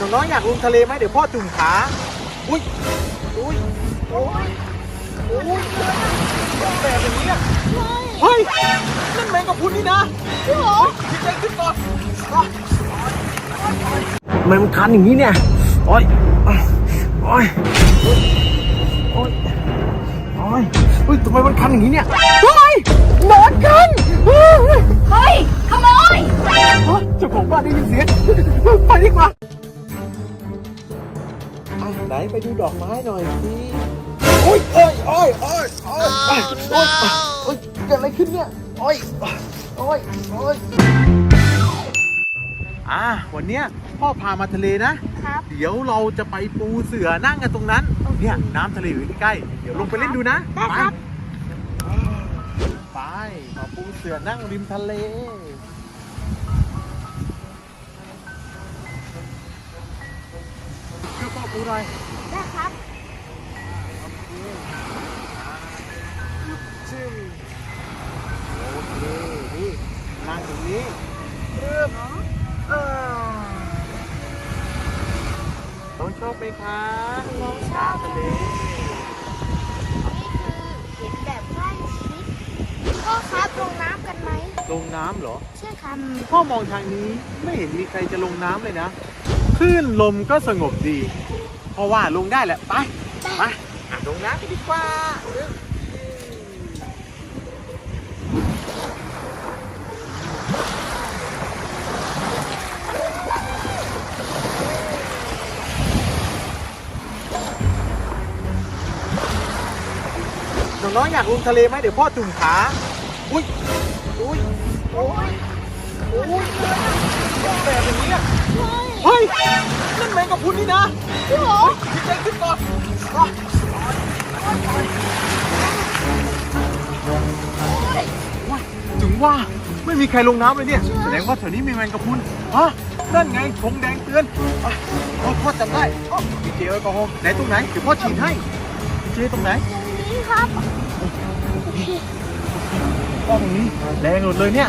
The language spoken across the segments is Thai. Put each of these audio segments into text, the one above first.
น้องๆอยากลงทะเลไหมเดี๋ยวพ่อจุ่มขา อุ้ย อุ้ยโอ้ยโอ้ยแบบอย่างนี้อะเฮ้ย นั่นแมงกะพรุนนี่นะจริงเหรอคิดใจขึ้นก่อนทำไมมันคันอย่างนี้เนี่ยโอ้ย โอ้ย โอ้ย โอ้ยเฮ้ยทำไมมันคันอย่างนี้เนี่ย เฮ้ยหนอนกันเฮ้ยเฮ้ยขโมยเจ้าของบ้านได้ยินเสียงไปดีกว่าอะ ไหนไปดูดอกไม้หน่อยสิโอ้ยโอ้ยโอ้ยโอ้ยโอ้ยโอ้ยโอ้ยเกิดอะไรขึ้นเนี่ยโอ้ยโอ้ยโอ้ยอ่าวันเนี้ยพ่อพามาทะเลนะ ครับ เดี๋ยวเราจะไปปูเสือนั่งกันตรงนั้น เนี่ยน้ำทะเลอยู่ใกล้เดี๋ยวลงไปเล่นดูนะไปไปปูเสือนั่งริมทะเล เพื่อพ่อปูหน่อยได้ครับชื่อโอเคนี่นั่งตรงนี้เริ่มเออน้องชอบไหมคะน้องชอบน้ำทะเลนี่คือเห็นแบบใกล้ชิดพ่อครับลงน้ำกันไหม ลงน้ำเหรอ ใช่ครับ พ่อมองทางนี้ไม่เห็นมีใครจะลงน้ำเลยนะ คลื่นลมก็สงบดีเพราะว่าลงได้แหละไปไปอะลงน้ำกันดีกว่าเร็วน้องๆอยากลงทะเลไหมเดี๋ยวพ่อจุ่มขา อุ้ย อุ้ยโอ้ยโอ้ยแบบอย่างนี้อะเฮ้ ยนั่นแมงกะพุนนี่นะจริงเหรอคิดใจขึ้นก่อนอะว้ายถึงว่าไม่มีใครลงน้ำเลยเนี่ยแสดงว่าแถวนี้มีแมงกะพรุนฮะนั่นไงธงแดงเตือนอะอ๋อพ่อจำได้อ๋อมีเจลแอลกอฮอล์ไหนตรงไหนเดี๋ยวพ่อฉีดให้มีเจลตรงไหนตรงนี้ครับตรงนี้แดงหมดเลยเนี่ย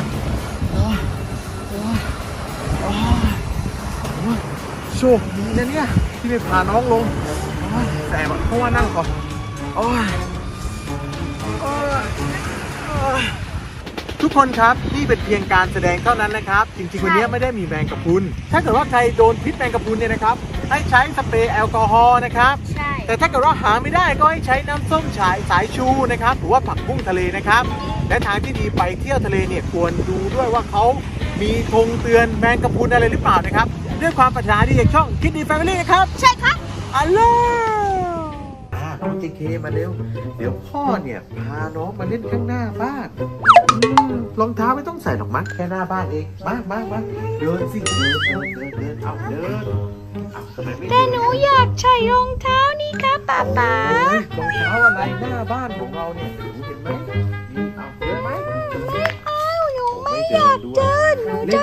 โอ้ยโอ้ยโอ้ยโอ้ยโชคดีนะเนี่ย ที่ไม่พาน้องลงโอ้ยแสบอะเพราะว่านั่งก่อนโอ้ยโอ้ยโอ้ยทุกคนครับนี่เป็นเพียงการแสดงเท่านั้นนะครับ จริงๆวันนี้ไม่ได้มีแมงกะพรุนถ้าเกิดว่าใครโดนพิษแมงกะพรุนเนี่ยนะครับ ให้ใช้สเปรย์แอลกอฮอล์นะครับใช่แต่ถ้าเกิดว่าหาไม่ได้ก็ให้ใช้น้ำส้มฉายสายชูนะครับ หรือว่าผักบุ้งทะเลนะครับ และทางที่ดีไปเที่ยวทะเลเนี่ยควรดูด้วยว่าเขามีธงเตือนแมงกะพรุนอะไรหรือเปล่านะครับ ด้วยความปรารถนาดีจากช่องคิดดีแฟมิลี่นะครับ ใช่ครับอัลโหลอ่าน้องเจเคมาเร็ว เดี๋ยวพ่อเนี่ยพาน้องมาเล่นข้างหน้าบ้านอืมรองเท้าไม่ต้องใส่หรอกมั้งแค่หน้าบ้านเอง มามามาเดินสิเดินเดินเดินเดินเอาเดินเอาทำไมไม่เดิแต่หนูอยากใส่รองเท้านี่ครับป๊าป๊าโอ้ยรองเท้าอะไรหน้าบ้านของเราเนี่ยหนูเห็นไหมนี่เอาเดินไหม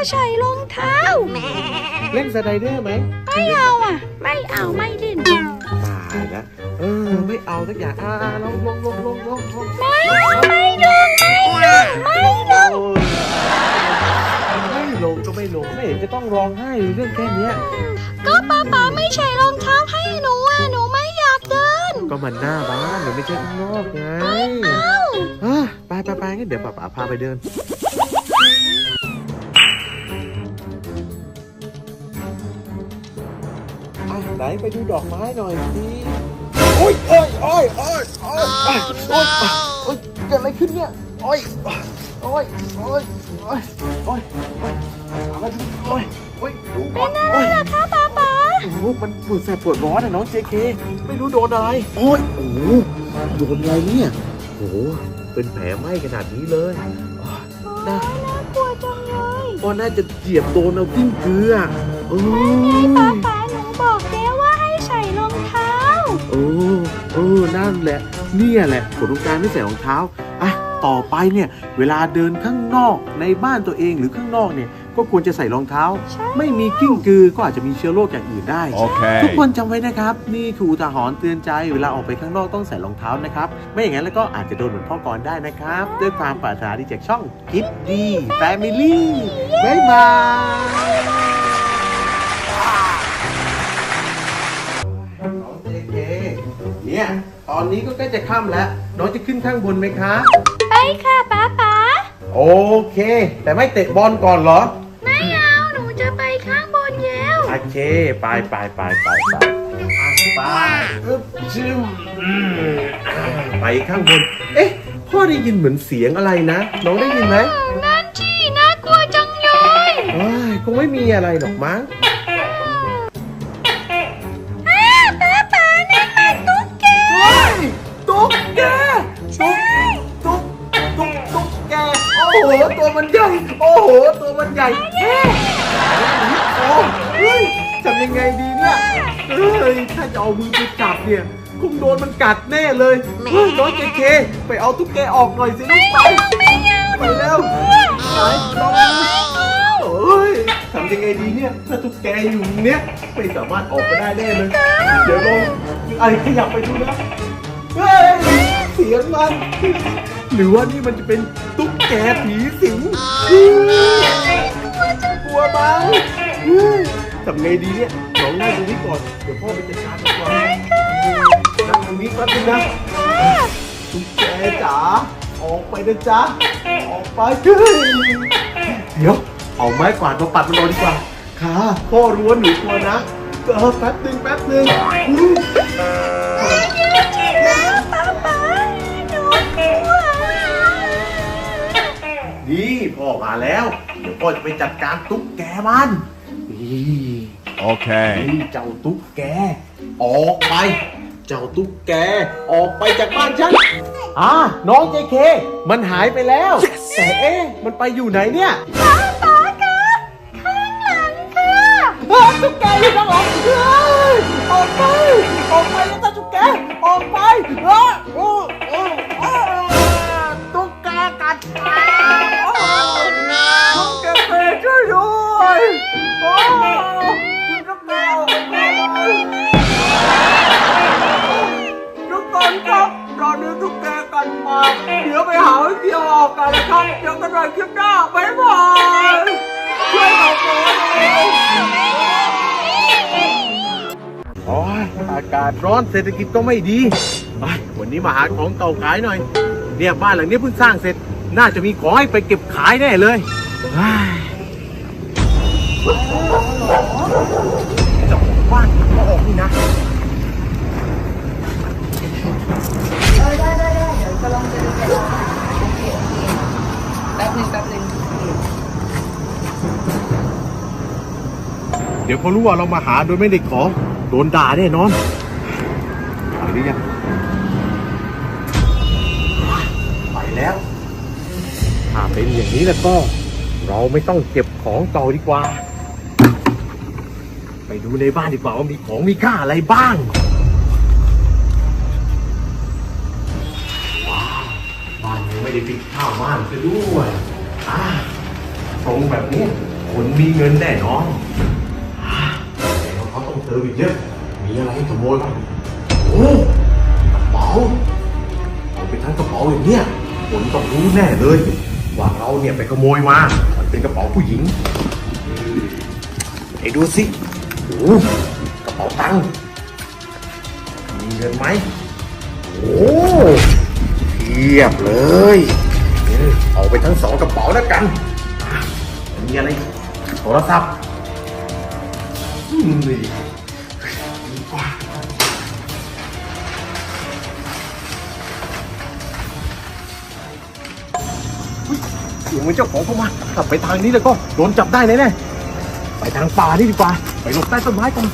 ใส่รองเท้าแหม่เล่นสไลเดอร์ไหมไม่เอาอะ ไม่เอาไม่เล่นตายแล้วเออไม่เอาสักอย่างอ่าลงลงลงลงลงลงไม่ไม่ลงไม่ลงไม่ลงโอ้ยไม่ลงก็ไม่ลงไม่เห็นจะต้องร้องไห้เลยเรื่องแค่เนี้ยก็ป๊าป๊าไม่ใส่รองเท้าให้หนูอะหนูไม่อยากเดิน ก็มันหน้าบ้านมันไม่ใช่ข้างนอกไงเอ้าอะไปไปไปงั้นเดี๋ยวป้าป๋าพาไปเดิน ไปดูดอกไม้หน่อยสิโอ้ยโอ้ยโอ้ยโอ้ยโอ้ยโอ้ยโอ้ยเกิดอะไรขึ้นเนี่ยโอ้ยโอ้ยโอ้ยโอ้ยโอ้ยอ้ยมาดูโอ้ยโอ้ยดูก่อนโอ้ยล่ะคะป๊าป๊าโอ้มันปวดแสบปวดร้อนอะน้องเจเคไม่รู้โดนอะไรโอ้ยโอ้โดนอะไรเนี่ยโอ้เป็นแผลไหม้ขนาดนี้เลยน่ากลัวจังเลยโอ้น่าจะเหยียบโดนเอาทิ้งเกลือโอ้ยป๊าป๊า โอ้เออนั่นแหละ เนี่ยแหละผลของการไม่ใส่รองเท้าอะต่อไปเนี่ยเวลาเดินข้างนอกในบ้านตัวเองหรือข้างนอกเนี่ยก็ควรจะใส่รองเท้าใช่ไม่มีกิ้งกือก็อาจจะมีเชื้อโรคอย่างอื่นได้ทุก Okay. คนจำไว้นะครับ นี่คืออุทาหรณ์เตือนใจเวลาออกไปข้างนอกต้องใส่รองเท้านะครับ ไม่อย่างนั้นแล้วก็อาจจะโดนเหมือนพ่อกรได้นะครับ ด้วยความปรารถนาดีจากช่องคิดดีแฟมิลี่บ๊ายบาย เนี่ย ตอนนี้ก็ใกล้จะค่ำแล้ว น้องจะขึ้นข้างบนไหมคะ ไปค่ะป๊าป๊าโอเค แต่ไม่เตะบอลก่อนเหรอ ไม่เอาหนูจะไปข้างบนแล้วโอเค ไปไปไปไปไปไปอึ๊บชิมอืมไปข้างบน เอ๊ะ พ่อได้ยินเหมือนเสียงอะไรนะ น้องได้ยินไหมนั่นที่น่ากลัวจังเลยเอ้ยคงไม่มีอะไรหรอกมั้ง จะเอามือไปจับเนี่ยคงโดนมันกัดแน่เลยเฮ้ยน้องเจเค ไปเอาตุ๊กแกออกหน่อยสิลูกไปไม่เอาไปแล้วไหนลองดูโอ้ยทำยังไงดีเนี่ยถ้าตุ๊กแกอยู่เนี้ยไม่สามารถออกมาได้แน่เลย เดี๋ยวลองไอ้ขยับไปดูนะเฮ้ยเสียงมัน หรือว่านี่มันจะเป็นตุ๊กแกผีสิงกลัวบ้างเฮ้ย ทำไงดีเนี่ยน้องนั่งตรงนี้ก่อน เดี๋ยวพ่อไปจัดการมันก่อนนั่งตรงนี้แป๊บนึงนะตุ๊กแกจ๋า ออกไปนะจ๊ะ ออกไปเฮ้ยเดี๋ยว เอาไม้กวาดมาปัดมันหน่อยดีกว่า ค่ะ พ่อรู้ว่าหนูกลัวนะเออแป๊บนึงแป๊บนึงอืมแล้วป๊าป๊าหนูกลัวนี่พ่อมาแล้ว เดี๋ยวพ่อจะไปจัดการตุ๊กแกมัน นี่ Okay. นี่เจ้าตุ๊กแก ออกไป เจ้าตุ๊กแก ออกไปจากบ้านฉันอ่าน้องเจเค มันหายไปแล้ว แต่เอ๊ะมันไปอยู่ไหนเนี่ยป๊าป๊าคะข้างหลังค่ะเฮ้ยตุ๊กแกอยู่ข้างหลังเฮ้ยออกไป ออกไปแล้วจ้าตุ๊กแก ออกไปเฮ้ยโอ้โอ้โอ้ตุ๊กแกกัดขา กกันนะครับเดี๋ยวกันหน่คลิปหน้าบ๊ายบายช่วยเราก่อนเลยโอ้ยอากาศร้อนเศรษฐกิจก็ไม่ดีไปวันนี้มาหาของเก่าขายหน่อย เนี่ยบ้านหลังนี้เพิ่งสร้างเสร็จ น่าจะมีของให้ไปเก็บขายแน่เลยเฮ้ยเจ้าของบ้านก็ออกนี่นะแป๊บหนึ งแป๊บนึงเดี๋ยวเขารู้ว่าเรามาหาโดยไม่ได้ขอโดนด่าแน่นอนไปหรือยังไปแล้ว ถ้าเป็นอย่างนี้แล้วก็ เราไม่ต้องเก็บของเก่าดีกว่า ไปดูในบ้านดีกว่าว่ามีของมีค่าอะไรบ้าง ไม่ได้ปิดข้าวบ้านซะด้วยอ่าตรงแบบนี้คนมีเงินแน่นอนแต่ว่าเขาต้องเจออีกเยอะ มีอะไรให้ขโมยบ้างโอ้กระเป๋าเอาไปทั้งกระเป๋าอย่างเนี้ยคนต้องรู้แน่เลย ว่าเราเนี่ยไปขโมยมา มันเป็นกระเป๋าผู้หญิงไอ้ดูสิโอ้กระเป๋าตังค์มีเงินไหมโอ้ ทียบเลยเออเอาไปทั้งสองกระเป๋าแล้วกัน มีอะไรโทรศัพท์อืมนี่ดีกว่าอุ๊ยเสียงเหมือนเจ้าของเข้ามาถ้าไปทางนี้แล้วก็โดนจับได้แน่ๆไปทางป่านี่ดีกว่า ไปหลบใต้ต้นไม้กัน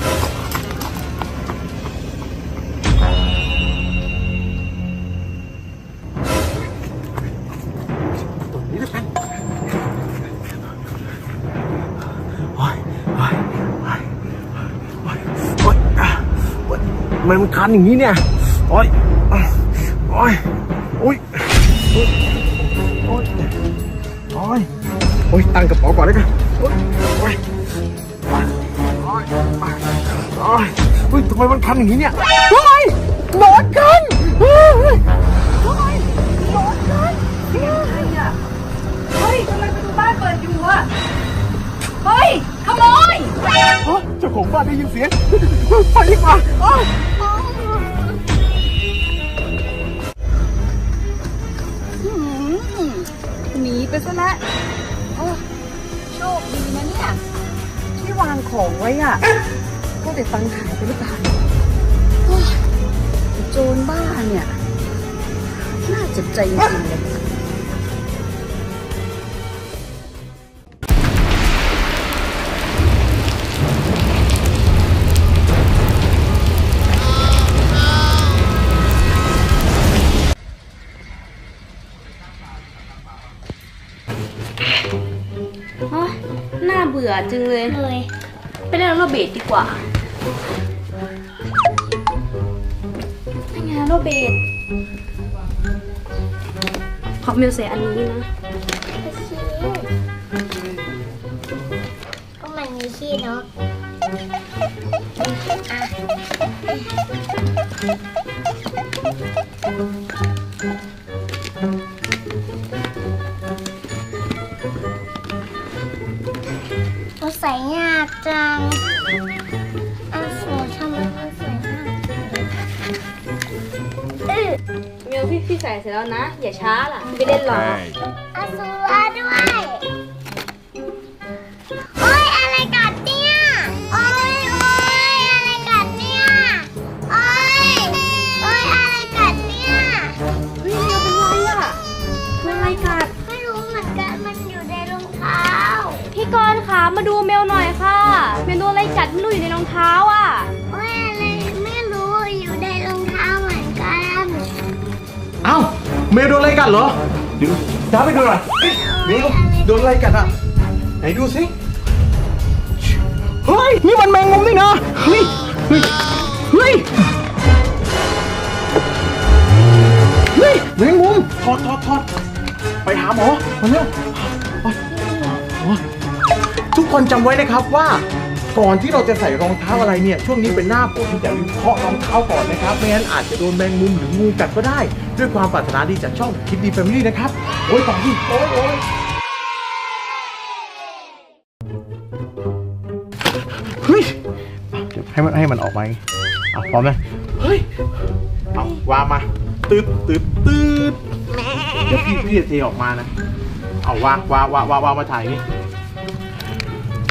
อ๊ยทำไมมันคันอย่างนี้เนี่ยโอ๊ยโอ๊ยโอ๊ยโอ๊ยโอ๊ยโอ๊ยโอ๊ยตั้งกระเป๋าก่อนแล้วกันโอ๊ยโอ๊ยโอ๊ยโอ๊ยโอ๊ยเฮ้ยทำไมมันคันอย่างนี้เนี่ยโอ๊ยหนโอนกันเฮ้ยเฮ้ยทำไมประตูบ้านเปิดอยู่อะเฮ้ยขโมยเฮ้ยเจ้าของบ้านได้ยินเสียงไปดีกว่าอ้า หนีไปซะแล้วโชคดีนะเนี่ย ที่วางของไว้อะก็แต่ตังค์หายไปหรือเปล่าโอ้ยโจรบ้าเนี่ย น่าเจ็บใจจริงๆเลย อจังเลย เลยไปเล่นโรเบทดีกว่าไม่งานโรเบทขอมิวเซอันนี้นะก็มันมีขี้เนาะเราใส่ยากจังอาโซทำไมมันใส่ยากเออมิวพี่พี่ใส่เสร็จแล้วนะ อย่าช้าล่ะไม่เล่นหรอกอ มาดูเมลหน่อยค่ะ เมลโดนอะไรกัดไม่รู้อยู่ในรองเท้าอะโอ้ยอะไรไม่รู้อยู่ในรองเท้าเหมือนกันเอ้าเมย์โดนอะไรกัดเหรอเดี๋ยวจ้าไปดูหน่อยเมย์โดนอะไรกัดอะไหนดูสิเฮ้ยนี่มันแมงมุมนี่นะเฮ้ยเฮ้ยเฮ้ยเฮ้ยแมงมุมถอดถอดถอดไปหาหมอมาเร็วไปโอ๊ยทุก คนจำไว้นะครับว่า ก่อนที่เราจะใส่รองเท้าอะไรเนี่ยช่วงนี้เป็นหน้าฝนอย่าลืมเคาะรองเท้าก่อนนะครับไม่งั้นอาจจะโดนแมงมุมหรืองูกัดก็ได้ ด้วยความปรารถนาดีจากช่องคิดดีแฟมิลี่นะครับโอ้ยต่อที่โอ้ยโอ้ยเฮ้ยเดี๋ยวให้มันให้มันออกมาเอาพร้อมไหมเฮ้ยเอาวางมาตืดตืดตืดเดี๋ยวพี่พี่จะเทออกมานะเอาวางวางวางวางวางมาถ่ายนี่